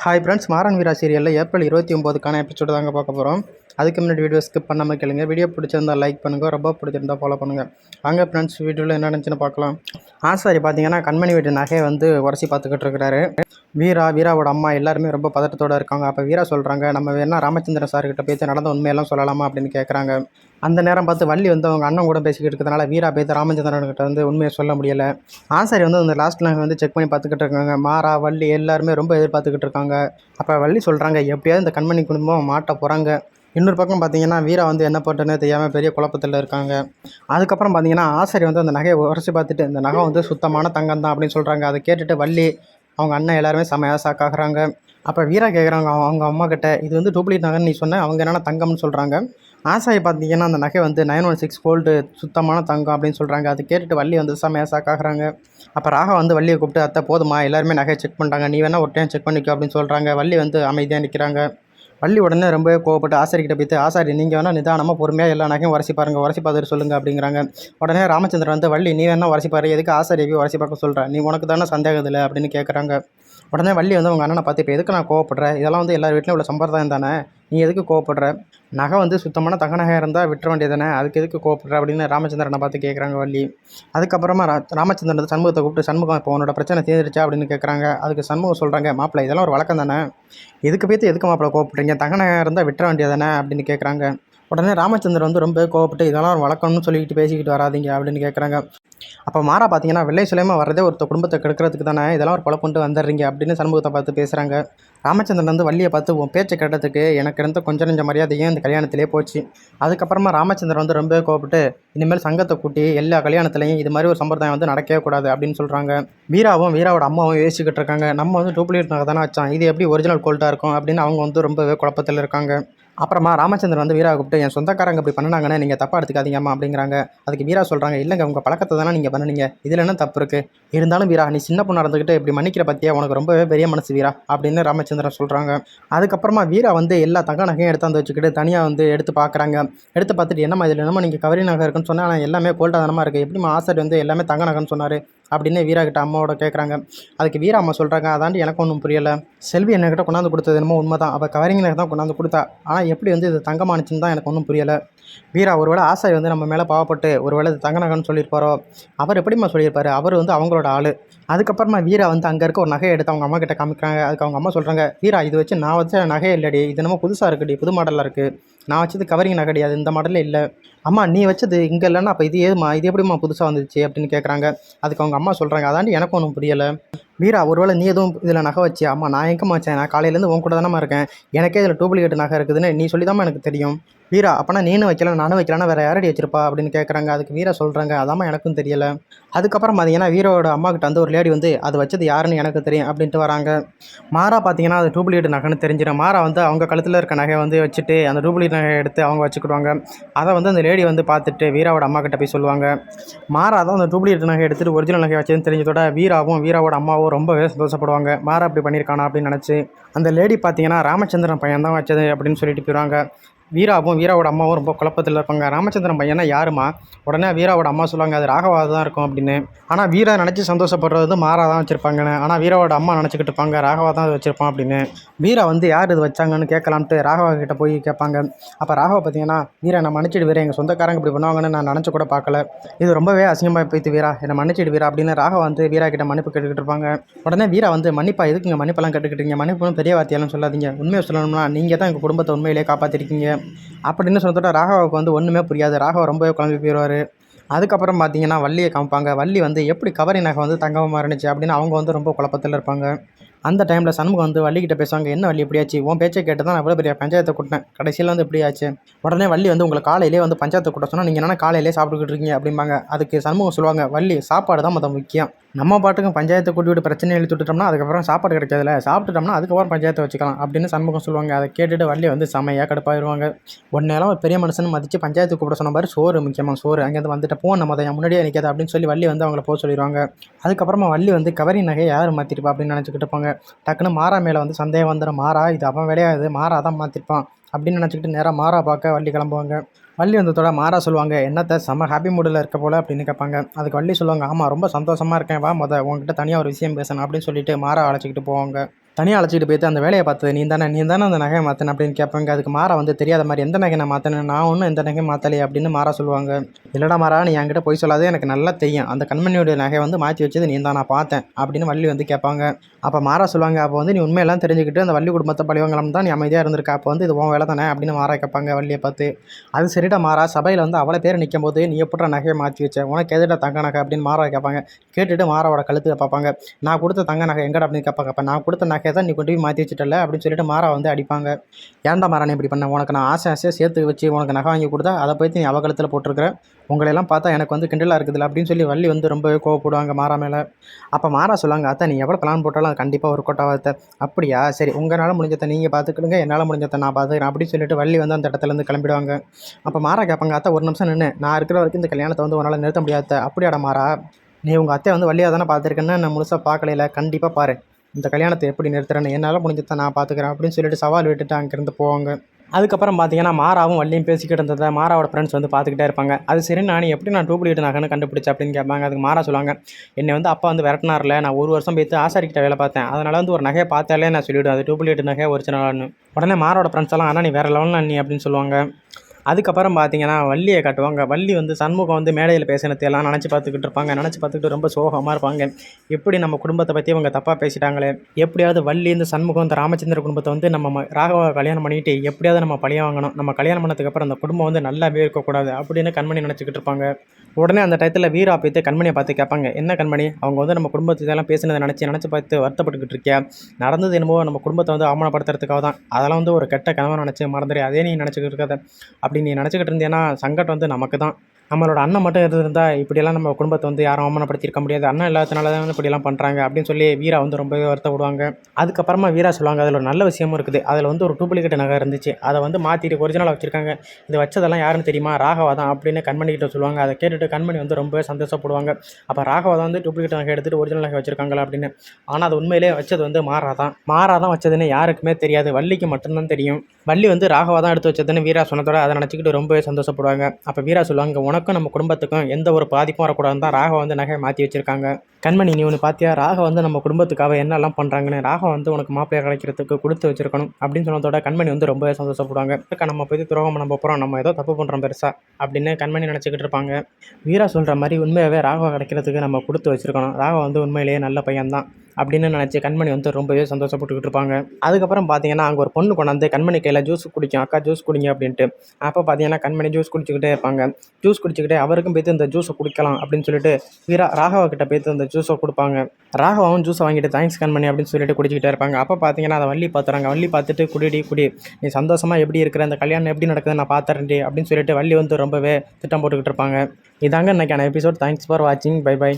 Hi friends Maran வீரா சீரியலில் April இருபத்தி ஒம்போதுக்கான episode தாங்க பார்க்க போகிறோம் அதுக்கு முன்னாடி வீடியோ ஸ்கிப் பண்ணாமல் கேளுங்க. வீடியோ பிடிச்சிருந்தா லைக் பண்ணுங்கள் ரொம்ப பிடிச்சிருந்தா ஃபாலோ பண்ணுங்கள் வாங்க ஃப்ரெண்ட்ஸ் வீடியோவில் என்ன நடந்துச்சுன்னு பார்க்கலாம். ஆசாரி பார்த்தீங்கன்னா கண்மணி வீட்டு நகையை வந்து உரசி பார்த்துக்கிட்டு இருக்கிறாரு. வீரா வீராவோட அம்மா எல்லாருமே ரொம்ப பதட்டத்தோடு இருக்காங்க. அப்போ வீரா சொல்கிறாங்க நம்ம வேணா ராமச்சந்திரன் சார்கிட்ட பேசி நடந்த உண்மையெல்லாம் சொல்லலாமா அப்படின்னு கேட்குறாங்க அந்த நேரம் பார்த்து வள்ளி வந்து அவங்க அண்ணன் கூட பேசிக்கிட்டு இருக்கிறதுனால வீரா பேத்து ராமச்சந்திரன்கிட்ட வந்து உண்மையை சொல்ல முடியலை. ஆசாரி வந்து அந்த லாஸ்ட் நகை வந்து செக் பண்ணி பார்த்துக்கிட்டு இருக்காங்க. மாறா வள்ளி எல்லாருமே ரொம்ப எதிர்பார்த்துக்கிட்டு இருக்காங்க. அப்போ வள்ளி சொல்கிறாங்க எப்படியாவது இந்த கண்மணி குடும்பம் மாட்ட போகிறாங்க இன்னொரு பக்கம் பார்த்தீங்கன்னா வீரா வந்து என்ன பண்ணுறதுனே தெரியாமல் பெரிய குழப்பத்தில் இருக்காங்க. அதுக்கப்புறம் பார்த்தீங்கன்னா ஆசாரி வந்து அந்த நகையை உரைச்சி பார்த்துட்டு இந்த நகை வந்து சுத்தமான தங்கம் தான் அப்படின்னு சொல்கிறாங்க அதை கேட்டுட்டு வள்ளி அவங்க அண்ணன் எல்லாருமே செமையாக சாக்காகிறாங்க அப்போ வீரா கேட்குறாங்க அவங்க அம்மா கிட்ட இது வந்து டூப்ளிகேட் நகைன்னு நீ சொன்ன அவங்க என்னென்னா தங்கம்னு சொல்கிறாங்க ஆசாயை பார்த்தீங்கன்னா அந்த நகை வந்து நைன் ஒன் சிக்ஸ் கோல்டு சுத்தமான தங்கம் அப்படின்னு சொல்கிறாங்க அது கேட்டுட்டு வள்ளி வந்து செமையாக சாக்காகிறாங்க அப்போ ராகா வந்து வள்ளியை கூப்பிட்டு அத்தை போதுமா எல்லாருமே நகையை செக் பண்ணிட்டாங்க. நீ வேணால் ஒரு டைம் செக் பண்ணிக்கோ அப்படின்னு சொல்கிறாங்க வள்ளி வந்து அமைதியாக நிற்கிறாங்க வள்ளி உடனே ரொம்ப கோவப்பட்டு ஆசாரிக்கிட்ட போய்த்து ஆசாரி நீங்கள் வேணால் நிதானமாக பொறுமையாக எல்லா நகையும் உரசி பாருங்கள் உரசி பார்த்துட்டு சொல்லுங்கள் அப்படிங்கிறாங்க. உடனே ராமச்சந்திரன் வந்து வள்ளி நீ வேணால் உரசி பாரு எதுக்கு ஆசாரியை போய் உரசி பார்க்க சொல்கிற நீ உனக்கு தானே சந்தேகம் இல்லை அப்படின்னு கேட்குறாங்க உடனே வள்ளி வந்து அவங்க அண்ணனை பார்த்து இப்போ எதுக்கு நான் கோவப்படுறேன் இதெல்லாம் வந்து எல்லார் வீட்லையும் உள்ள சம்பிரதாயம் தானே? நீ எதுக்கு கோவப்படுற? நகை வந்து சுத்தமான தங்க நகை இருந்தால் விட்டுற வேண்டியதானே அதுக்கு எதுக்கு கோவப்படுற? அப்படின்னு ராமச்சந்திரனை பார்த்து கேட்குறாங்க வள்ளி. அதுக்கப்புறமா ரா ராமச்சந்திரன் சண்முகத்தை கூப்பிட்டு சண்முகம் இப்போ உன்னோட பிரச்சனை தீர்ந்துருச்சா? அப்படின்னு கேட்குறாங்க அதுக்கு சண்முகம் சொல்கிறாங்க மாப்பிள்ளை இதெல்லாம் ஒரு வழக்கம் தானே எதுக்கு பேத்து எதுக்கு மாப்பிள்ளை கோவப்படுறீங்க? தங்க நகை இருந்தால் விட்டுற வேண்டியதானே அப்படின்னு கேட்குறாங்க உடனே ராமச்சந்திரன் வந்து ரொம்ப கோவப்பட்டு இதெல்லாம் ஒரு வழக்கம்னு சொல்லிக்கிட்டு பேசிக்கிட்டு வராதீங்க அப்படின்னு கேட்குறாங்க அப்போ மாறா பார்த்தீங்கன்னா வெள்ளை சுலைமா வரதே ஒருத்த குடும்பத்தை கெடுக்கிறதுக்கு தானே இதெல்லாம் ஒரு குழப்பம்ட்டு வந்துடுறீங்க அப்படின்னு சண்முகத்தை பார்த்து பேசுகிறாங்க ராமச்சந்திரன் வந்து வள்ளியை பார்த்து உன் பேச்சை கேட்டதுக்கு எனக்கு இருந்த கொஞ்சம் நெஞ்ச மரியாதையும் இந்த கல்யாணத்திலே போச்சு. அதுக்கப்புறமா ராமச்சந்திரன் வந்து ரொம்ப கோவப்பட்டு இனிமேல் சங்கத்தை கூட்டி எல்லா கல்யாணத்துலையும் இது மாதிரி ஒரு சம்பிரதாயம் வந்து நடக்கவே கூடாது அப்படின்னு சொல்கிறாங்க வீராவும் வீராவோட அம்மாவும் யோசிச்சுக்கிட்டு இருக்காங்க. நம்ம வந்து டூப்ளிகேட் நகை தானே வச்சான் இது எப்படி ஒரிஜினல் கோல்டாக இருக்கும் அப்படின்னு அவங்க வந்து ரொம்பவே குழப்பத்தில் இருக்காங்க. அப்புறமா ராமச்சந்திரன் வந்து வீரா கூப்பிட்டு என் சொந்தக்காரங்க இப்படி பண்ணினாங்கன்னு நீங்கள் தப்பாக எடுத்துக்காதீங்கம்மா அப்படிங்கிறாங்க. அதுக்கு வீரா சொல்கிறாங்க இல்லைங்க உங்கள் பழக்கத்தை தானே நீங்கள் பண்ணுனீங்க. இதில் என்ன தப்பு இருக்குது இருந்தாலும் வீரா நீ சின்ன பொண்ணு நடந்துக்கிட்டு இப்படி மன்னிக்கிற பற்றியா உனக்கு ரொம்பவே பெரிய மனசு வீரா அப்படின்னு ராமச்சந்திரன் சொல்கிறாங்க அதுக்கப்புறமா வீரா வந்து எல்லா தங்க நகையும் எடுத்து வந்து வச்சுக்கிட்டு தனியாக வந்து எடுத்து பார்க்குறாங்க எடுத்து பார்த்துட்டு என்னம்மா இதில் என்னம்மா நீங்கள் கவரி நகை இருக்குன்னு சொன்னால் ஆனால் எல்லாமே கோல்டாதனமாக இருக்குது எப்படிமா ஆசாரி வந்து எல்லாமே தங்க நகைன்னு சொன்னார்? அப்படின்னு வீரா கிட்ட அம்மாவோட கேட்குறாங்க அதுக்கு வீரா அம்மா சொல்கிறாங்க அதாண்டி எனக்கு ஒன்றும் புரியலை. செல்வி என்கிட்ட கொண்டாந்து கொடுத்தது என்னமோ உண்மை தான் அவள் கவரிங் தான் கொண்டாந்து கொடுத்தா. ஆனால் எப்படி வந்து இது தங்கமானுச்சுன்னு தான் எனக்கு ஒன்றும் புரியலை. வீரா ஒருவேளை ஆசை வந்து நம்ம மேலே பாவப்பட்டு ஒருவேளை இது தங்க நகைன்னு சொல்லியிருப்பாரோ? அவர் எப்படிம்மா சொல்லியிருப்பாரு? அவர் வந்து அவங்களோட ஆள். அதுக்கப்புறமா வீரா வந்து அங்கே இருக்க ஒரு நகையை எடுத்து அவங்க அம்மா கிட்ட காமிக்கிறாங்க. அதுக்கு அவங்க அம்மா சொல்கிறாங்க வீரா இது வச்சு நான் வச்ச நகை இல்லடி. இது என்னமோ புதுசாக இருக்குடி புது மாடலாக இருக்குது நான் வச்சது கவரிங் நகைடி. அது இந்த மாடலே இல்லை. அம்மா நீ வச்சது இங்கே இல்லைன்னா அப்போ இது ஏதுமா இது எப்படிம்மா புதுசாக வந்துச்சு அப்படின்னு கேட்குறாங்க அதுக்கு அவங்க அம்மா சொல்கிறாங்க அதாண்டி எனக்கு ஒன்றும் புரியலை. வீரா ஒருவேளை நீ எதுவும் இதில் நகை வச்சு அம்மா நான் எங்கே வச்சேன்? நான் காலையிலேருந்து உன் கூட தானே இருக்கேன். எனக்கே இதில் டூப்ளிகேட் நகை இருக்குதுன்னு நீ சொல்லி எனக்கு தெரியும். வீரா அப்போனா நீனு வைக்கல நானும் வைக்கலன்னா வேறு யாரடி வச்சிருப்பா அப்படின்னு கேட்குறாங்க அதுக்கு வீரா சொல்கிறாங்க அதாம்மா எனக்கும் தெரியலை. அதுக்கப்புறம் பார்த்தீங்கன்னா வீரோட அம்மா கிட்ட வந்து ஒரு லேடி வந்து அது வச்சது யாருன்னு எனக்கு தெரியும் அப்படின்ட்டு வராங்க. மாறா பார்த்தீங்கன்னா அது டூப்ளிகேட் நகைன்னு தெரிஞ்சிடும். மாறா வந்து அவங்க கழுத்தில் இருக்க நகையை வந்து வச்சுட்டு அந்த டூப்ளிகேட் நகையை எடுத்து அவங்க வச்சுக்கிடுவாங்க. அதை வந்து அந்த லேடி வந்து பார்த்துட்டு வீராவோட அம்மா கிட்ட போய் சொல்லுவாங்க. மாறா தான் அந்த டூப்ளிகேட் நகை எடுத்துகிட்டு ஒரிஜினல் நகை வச்சதுன்னு தெரிஞ்சதோட வீராவும் வீராவோட அம்மாவும் ரொம்பவே சந்தோஷப்படுவாங்க. மாறா அப்படி பண்ணியிருக்கானா அப்படின்னு நினச்சி அந்த லேடி பார்த்தீங்கன்னா ராமச்சந்திரன் பையன் தான் வச்சது அப்படின்னு சொல்லிட்டு போயிடுவாங்க வீராவும் வீராவோட அம்மாவும் ரொம்ப குழப்பத்தில் இருப்பாங்க. ராமச்சந்திரன் பையனா யாருமா உடனே வீராவோட அம்மா சொல்லுவாங்க அது ராகவா தான் இருக்கும் அப்படின்னு. ஆனால் வீரா நினச்சி சந்தோஷப்படுறது மாறாக மாறா தான் வச்சுருப்பாங்கன்னு. ஆனால் வீராவோட அம்மா நினச்சிக்கிட்டு இருப்பாங்க ராகவா தான் வச்சுருப்பான் அப்படின்னு. வீரா வந்து யார் இது வச்சாங்கன்னு கேட்கலான்ட்டு ராகவா கிட்ட போய் கேட்பாங்க. அப்போ ராகவா பார்த்தீங்கன்னா வீரா நான் மன்னிச்சிடு வீரா. எங்கள் சொந்தக்காரங்க இப்படி பண்ணுவாங்கன்னு நான் நினச்சி கூட பார்க்கல. இது ரொம்பவே அசிங்கமாக போய்த்து வீரா. என்னை மன்னிச்சிடு வீரா அப்படின்னு ராகவா வந்து வீரா கிட்ட மன்னிப்பு கேட்டுக்கிட்டு இருப்பாங்க. உடனே வீரா வந்து மன்னிப்பா எதுக்குங்க மன்னிப்பெல்லாம் கேட்டுக்கிட்டீங்க மன்னிப்புன்னு பெரிய வார்த்தையெல்லாம் சொல்லாதீங்க. உண்மையை சொல்லணும்னா நீங்கள் தான் எங்கள் குடும்பத்தை உண்மையிலேயே காப்பாற்றிருக்கீங்க அப்படின்னு சொன்னதோட ராகவாவுக்கு வந்து ஒன்றுமே புரியாது. ராகவா ரொம்பவே குழம்பி போயிடுவார் அதுக்கப்புறம் பார்த்தீங்கன்னா வள்ளியை காமிப்பாங்க. வள்ளி வந்து எப்படி கவரி நகை வந்து தங்கமாக இருந்துச்சு அப்படின்னு அவங்க வந்து ரொம்ப குழப்பத்தில் இருப்பாங்க. அந்த டைமில் சண்முகம் வந்து வள்ளிக்கிட்ட பேசுவாங்க என்ன வள்ளி இப்படியாச்சு உன் பேச்சை கேட்டு தான் நான் இவ்வளோ பெரிய பஞ்சாயத்தை கூட்டினேன். கடைசியில் வந்து இப்படி ஆச்சு. உடனே வள்ளி வந்து உங்களை காலையிலே வந்து பஞ்சாயத்தை கூட்ட சொன்னால் நீங்கள் என்ன காலையிலே சாப்பிட்டுக்கிட்டு இருக்கீங்க அப்படிம்பாங்க. அதுக்கு சண்முகம் சொல்லுவாங்க வள்ளி சாப்பாடு தான் மொத்தம் முக்கியம். நம்ம பாட்டுக்கும் பஞ்சாயத்தை கூட்டி விட்டு பிரச்சனை எழுதி விட்டுட்டோம்னா அதுக்கப்புறம் சாப்பாடு கிடைக்காதுல. சாப்பிட்டுட்டோம்னா அதுக்கப்புறம் பஞ்சாயத்தை வச்சுக்கலாம். அப்படின்னு சண்முகம் சொல்லுவாங்க. அதை கேட்டுட்டு வள்ளி வந்து செமையாக கடுப்பாயிருவாங்க. ஒன்னேலாம் ஒரு பெரிய மனுஷன் மதித்து பஞ்சாயத்து கூப்பிட சொன்ன மாதிரி சோறு முக்கியமாக சோறு. அங்கேருந்து வந்துட்டு போ நம்ம அதை முன்னாடியே நிற்காது அப்படின்னு சொல்லி வள்ளி வந்து அவங்கள போக சொல்லிடுவாங்க. அதுக்கப்புறமா வள்ளி வந்து கவரி நகையை யார் மாற்றிருப்பா அப்படின்னு நினச்சிக்கிட்டு இருப்பாங்க. டக்குன்னு மாறா மேலே வந்து சந்தேகம் வந்துடும் மாறா இது அவன் விளையாது மாறா தான் மாற்றிருப்பான் அப்படின்னு நினச்சிக்கிட்டு நேராக மாறா பார்க்க வள்ளி கிளம்புவாங்க. வள்ளி வந்ததோட மாறா சொல்லுவாங்க என்னத்த செம்ம ஹாப்பி மூடில் இருக்க போல அப்படின்னு கேட்பாங்க. அதுக்கு வள்ளி சொல்லுவாங்க ஆமாம் ரொம்ப சந்தோஷமாக இருக்கேன் வா முத உங்ககிட்ட தனியாக ஒரு விஷயம் பேசணும் அப்படின்னு சொல்லிட்டு மாறா அழைச்சிக்கிட்டு போவாங்க. தனியாக அழைச்சிட்டு போயிட்டு அந்த வேலையை பார்த்தது நீ தானே நீ தானே அந்த நகையை மாற்றின அப்படின்னு கேட்பாங்க. அதுக்கு மாறா வந்து தெரியாத மாதிரி எந்த நகை நான் மாற்றினேன் நான் ஒன்றும் எந்த நகையும் மாற்றலையே அப்படின்னு மாறா சொல்லுவாங்க. இல்லைடா மாறா நீ என்கிட்ட போய் சொல்லாதே எனக்கு நல்லா தெரியும். அந்த கண்மணியோட நகையை வந்து மாற்றி வச்சது நீ தான் நான் பார்த்தேன் அப்படின்னு வள்ளி வந்து கேட்பாங்க. அப்போ மாறா சொல்லுவாங்க அப்போ வந்து நீ உண்மையெல்லாம் தெரிஞ்சுக்கிட்டு அந்த வள்ளி குடும்பத்தை பழிவங்கலாம் தான் நீ அமைதியாக இருந்திருக்க. அப்போ வந்து இது உன் வேலை தானே அப்படின்னு மாறா கேட்பாங்க வள்ளியை பார்த்து. அது சரிடா மாறா சபையில் வந்து அவ்வளோ பேர் நிற்கும் போது நீ எப்படா நகையை மாற்றி வச்ச? உனக்கு எதுடா தங்க நகை? அப்படின்னு மாறா கேட்பாங்க. கேட்டுட்டு மாறாவோட கழுத்தை பார்ப்பாங்க. நான் கொடுத்த தங்க நகை எங்கடா? அப்படின்னு கேட்பாங்க. அப்போ நான் கொடுத்த நகை நகையை தான் நீ கொண்டு போய் மாற்றி வச்சுட்டல அப்படின்னு சொல்லிட்டு மாறா வந்து அடிப்பாங்க. ஏன்டா மாறா இப்படி பண்ண? உனக்கு நான் ஆசை ஆசையாக சேர்த்து வச்சு உனக்கு நகை வாங்கி கொடுத்தா அதை போய் நீ அவகலத்தில் போட்டிருக்கிறேன் உங்களெல்லாம் உங்களையெல்லாம் பார்த்தா எனக்கு வந்து கிண்டலாக இருக்குதுல்ல அப்படின்னு சொல்லி வள்ளி வந்து ரொம்பவே கோவப்படுவாங்க மாறா மேலே. அப்போ மாறா சொல்லுவாங்க அத்தை நீ எவ்வளோ பிளான் போட்டாலும் கண்டிப்பாக ஒரு கோட்டாவாத்த அப்படியா? சரி உங்களால் முடிஞ்சதை நீங்கள் பார்த்துக்கிடுங்க என்னால் முடிஞ்சதை நான் பார்த்துக்கிறேன் அப்படின்னு சொல்லிட்டு வள்ளி வந்து அந்த இடத்துலேருந்து கிளம்பிடுவாங்க. அப்போ மாறா கேட்பாங்க அத்தை ஒரு நிமிஷம் நின்று நான் இருக்கிற வரைக்கும் இந்த கல்யாணத்தை வந்து உன்னால் நிறுத்த முடியாத அத்தை. அப்படியாடா மாறா நீ உங்கள் அத்தை வந்து வள்ளியாக தானே பார்த்துருக்கேன்னு நான் முழுசாக பார்க்கலையில கண்டிப்பாக பாரு. இந்த கல்யாணத்தை எப்படி நிறுத்துறேன்னு என்னால் முடிஞ்சதை நான் பார்த்துக்கிறேன் அப்படின்னு சொல்லிட்டு சவால் விட்டுட்டு அங்கேருந்து போவாங்க. அதுக்கப்புறம் பார்த்தீங்கன்னா மாறாவும் வள்ளியும் பேசிக்கிட்டு இருந்ததை மாறாவோட ஃப்ரெண்ட்ஸ் வந்து பார்த்துக்கிட்டே இருப்பாங்க. அது சரி நான் எப்படி நான் டூப்ளிகேட் நகைன்னு கண்டுபிடிச்சேன் அப்படின்னு கேட்பாங்க. அதுக்கு மாறா சொல்லுவாங்க என்னை வந்து அப்பா வந்து விரட்டினார்ல நான் ஒரு வருஷம் போய்த்து ஆசாரிக்கிட்ட வேலை பார்த்தேன். அதனால் வந்து ஒரு நகையை பார்த்தாலே நான் சொல்லிவிடுவேன் அது டூப்ளிகேட் நகை ஒரிஜினல்னு உடனே மாறோட ஃப்ரெண்ட்ஸ் எல்லாம் ஆனால் நீ வேறு லெவலில் நீ அப்படின்னு சொல்லுவாங்க. அதுக்கப்புறம் பார்த்தீங்கன்னா வள்ளியை காட்டுவாங்க. வள்ளி வந்து சண்முகம் வந்து மேடையில் பேசினத்தையெல்லாம் நினச்சி பார்த்துக்கிட்டு இருப்பாங்க. நினச்சி பார்த்துக்கிட்டு ரொம்ப சோகமாக இருப்பாங்க. எப்படி நம்ம குடும்பத்தை பற்றி அவங்க தப்பாக பேசிட்டாங்களே? எப்படியாவது வள்ளி இந்த சண்முகம் இந்த ராமச்சந்திர குடும்பத்தை வந்து நம்ம ராகவா ராகவ கல்யாணம் பண்ணிட்டு எப்படியாவது நம்ம பழைய வாங்கணும். நம்ம கல்யாணம் பண்ணதுக்கப்புறம் அந்த குடும்பம் வந்து நல்லாவே இருக்கக்கூடாது அப்படின்னு கண்மணி நினச்சிக்கிட்டு இருப்பாங்க. உடனே அந்த டயத்தில் வீரா போய்த்து கண்மணியை பார்த்து கேட்பாங்க. என்ன கண்மணி? அவங்க வந்து நம்ம குடும்பத்தை இதெல்லாம் பேசினதை நினச்சி நினச்சி பார்த்து வருத்தப்பட்டுக்கிட்டு இருக்கியா? நடந்தது என்னமோ நம்ம குடும்பத்தை வந்து அவமானப்படுத்துறதுக்காக தான் அதெல்லாம் வந்து ஒரு கெட்ட கனவை நினச்சி மறந்துடு. அதே நீ நினச்சிக்கிட்டு இருக்காத. அப்படி நீ நினச்சிக்கிட்டு இருந்தேன்னா சங்கடம் வந்து நமக்கு தான் நம்மளோட அண்ணன் மட்டும் இருந்திருந்தா இப்படியெல்லாம் நம்ம குடும்பத்தை வந்து யாரும் அவமானப்படுத்தியிருக்க முடியாது. அண்ணன் இல்லாதனால தான் இப்படியெல்லாம் பண்ணுறாங்க அப்படின்னு சொல்லி வீரா வந்து ரொம்பவே வருத்தப்படுவாங்க. அதுக்கப்புறமா வீரா சொல்லுவாங்க அதில் ஒரு நல்ல விஷயமும் இருக்குது. அதில் வந்து ஒரு டூப்ளிகேட் நகை இருந்துச்சு. அதை வந்து மாற்றிட்டு ஒரிஜினலாக வச்சுருக்காங்க. இது வச்சதெல்லாம் யாருன்னு தெரியுமா? ராகவா தான் அப்படின்னு கண்மணிக்கிட்ட சொல்லுவாங்க. அதை கேட்டுட்டு கண்மணி வந்து ரொம்பவே சந்தோஷப்படுவாங்க. அப்போ ராகவா தான் வந்து டூப்ளிகேட் நகை எடுத்துகிட்டு ஒரிஜினல் நகை வச்சுருக்காங்களா அப்படின்னு. ஆனால் அது உண்மையிலே வச்சது வந்து மாறா தான். மாறா தான் வச்சதுன்னு யாருக்குமே தெரியாது. வள்ளிக்கு மட்டும்தான் தெரியும். வள்ளி வந்து ராகவா தான் எடுத்து வச்சதுன்னு வீரா சொன்னதோட அதை நினச்சிக்கிட்டு ரொம்பவே சந்தோஷப்படுவாங்க. அப்போ வீரா சொல்லுவாங்க உனக்கும் நம்ம குடும்பத்துக்கும் எந்த ஒரு பாதிப்பும் வரக்கூடாதுன்னு தான் ராகவா வந்து நகையை மாற்றி வச்சுருக்காங்க. கண்மணி நீ ஒன்று பார்த்தியா ராக வந்து நம்ம குடும்பத்துக்காக என்னெல்லாம் பண்ணுறாங்கன்னு ராகவா வந்து உனக்கு மாப்பிள்ளையை கிடைக்கிறதுக்கு கொடுத்து வச்சிருக்கணும் அப்படின்னு சொன்னதோட கண்மணி வந்து ரொம்பவே சந்தோஷப்படுவாங்க அக்கா நம்ம போய் துரோகம் பண்ண போகிறோம் நம்ம ஏதோ தப்பு பண்ணுறோம் பெருசாக அப்படின்னு கண்மணி நினச்சிக்கிட்டு இருப்பாங்க. வீரா சொல்கிற மாதிரி உண்மையாகவே ராகவா கிடைக்கிறதுக்கு நம்ம கொடுத்து வச்சிருக்கணும். ராகவா வந்து உண்மையிலேயே நல்ல பையன்தான் அப்படின்னு நினச்சி கண்மணி வந்து ரொம்பவே சந்தோஷப்பட்டுக்கிட்டு இருப்பாங்க. அதுக்கப்புறம் பார்த்தீங்கன்னா அங்கே ஒரு பொண்ணு கொண்டாந்து கண்மணி கையில் ஜூஸ் குடிக்கும். அக்கா ஜூஸ் குடிங்க அப்படின்ட்டு. அப்போ பார்த்தீங்கன்னா கண்மணி ஜூஸ் குடிச்சிக்கிட்டே இருப்பாங்க. ஜூஸ் குடிச்சிக்கிட்டே அவருக்கும் போய்த்து இந்த ஜூஸை குடிக்கலாம் அப்படின்னு சொல்லிட்டு வீரா ராகவா கிட்ட போய்த்து அந்த ஜூஸை கொடுப்பாங்க. ராகவாவும் ஜூஸை வாங்கிட்டு தேங்க்ஸ் கண்மணி அப்படின்னு சொல்லிட்டு குடிச்சிக்கிட்டே இருப்பாங்க. அப்போ பார்த்தீங்கன்னா அதை வள்ளி பார்த்துறாங்க வள்ளி பார்த்துட்டு குடிடி குடி. நீ சந்தோஷமாக எப்படி இருக்கிற இந்த கல்யாணம் எப்படி நடக்குது நான் பார்த்துறேன்டி அப்படின்னு சொல்லிட்டு வள்ளி வந்து ரொம்பவே திட்டம் போட்டுக்கிட்டு இருப்பாங்க. இதாங்க இன்றைக்கான எபிசோட் தேங்க்ஸ் ஃபார் வாட்சிங் பை பை